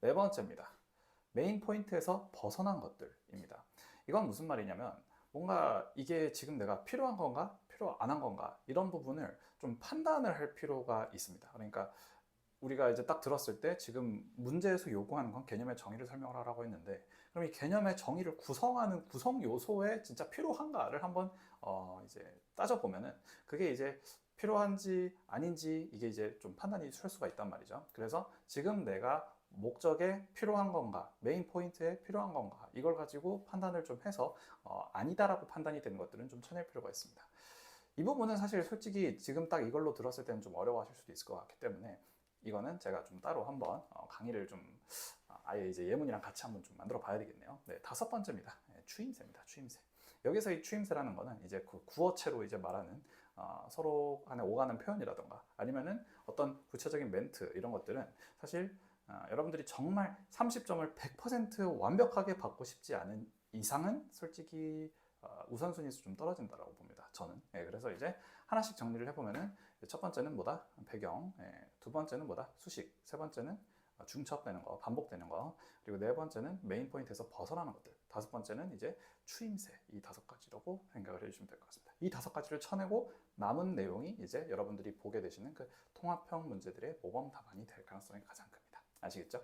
네 번째입니다. 메인 포인트에서 벗어난 것들입니다. 이건 무슨 말이냐면 뭔가 이게 지금 내가 필요한 건가 필요 안 한 건가 이런 부분을 좀 판단을 할 필요가 있습니다. 그러니까 우리가 이제 딱 들었을 때 지금 문제에서 요구하는 건 개념의 정의를 설명을 하라고 했는데 그럼 이 개념의 정의를 구성하는 구성 요소에 진짜 필요한가를 한번 어 이제 따져 보면은 그게 이제 필요한지 아닌지 이게 이제 좀 판단이 설 수가 있단 말이죠. 그래서 지금 내가 목적에 필요한 건가, 메인 포인트에 필요한 건가, 이걸 가지고 판단을 좀 해서 어, 아니다라고 판단이 되는 것들은 좀 쳐낼 필요가 있습니다. 이 부분은 사실 솔직히 지금 딱 이걸로 들었을 때는 좀 어려워하실 수도 있을 것 같기 때문에 이거는 제가 좀 따로 한번 어, 강의를 좀 어, 아예 이제 예문이랑 같이 한번 좀 만들어 봐야 되겠네요. 네, 다섯 번째입니다. 네, 추임새입니다. 추임새. 여기서 이 추임새라는 거는 이제 그 구어체로 이제 말하는 어, 서로 간에 오가는 표현이라던가 아니면은 어떤 구체적인 멘트 이런 것들은 사실 어, 여러분들이 정말 30점을 100% 완벽하게 받고 싶지 않은 이상은 솔직히 어, 우선순위에서 좀 떨어진다라고 봅니다. 저는. 예, 그래서 이제 하나씩 정리를 해보면은 첫 번째는 뭐다? 배경. 예, 두 번째는 뭐다? 수식. 세 번째는 어, 중첩되는 거, 반복되는 거. 그리고 네 번째는 메인 포인트에서 벗어나는 것들. 다섯 번째는 이제 추임새. 이 다섯 가지라고 생각을 해주시면 될 것 같습니다. 이 다섯 가지를 쳐내고 남은 내용이 이제 여러분들이 보게 되시는 그 통합형 문제들의 모범 답안이 될 가능성이 가장 큽니다. 아시겠죠?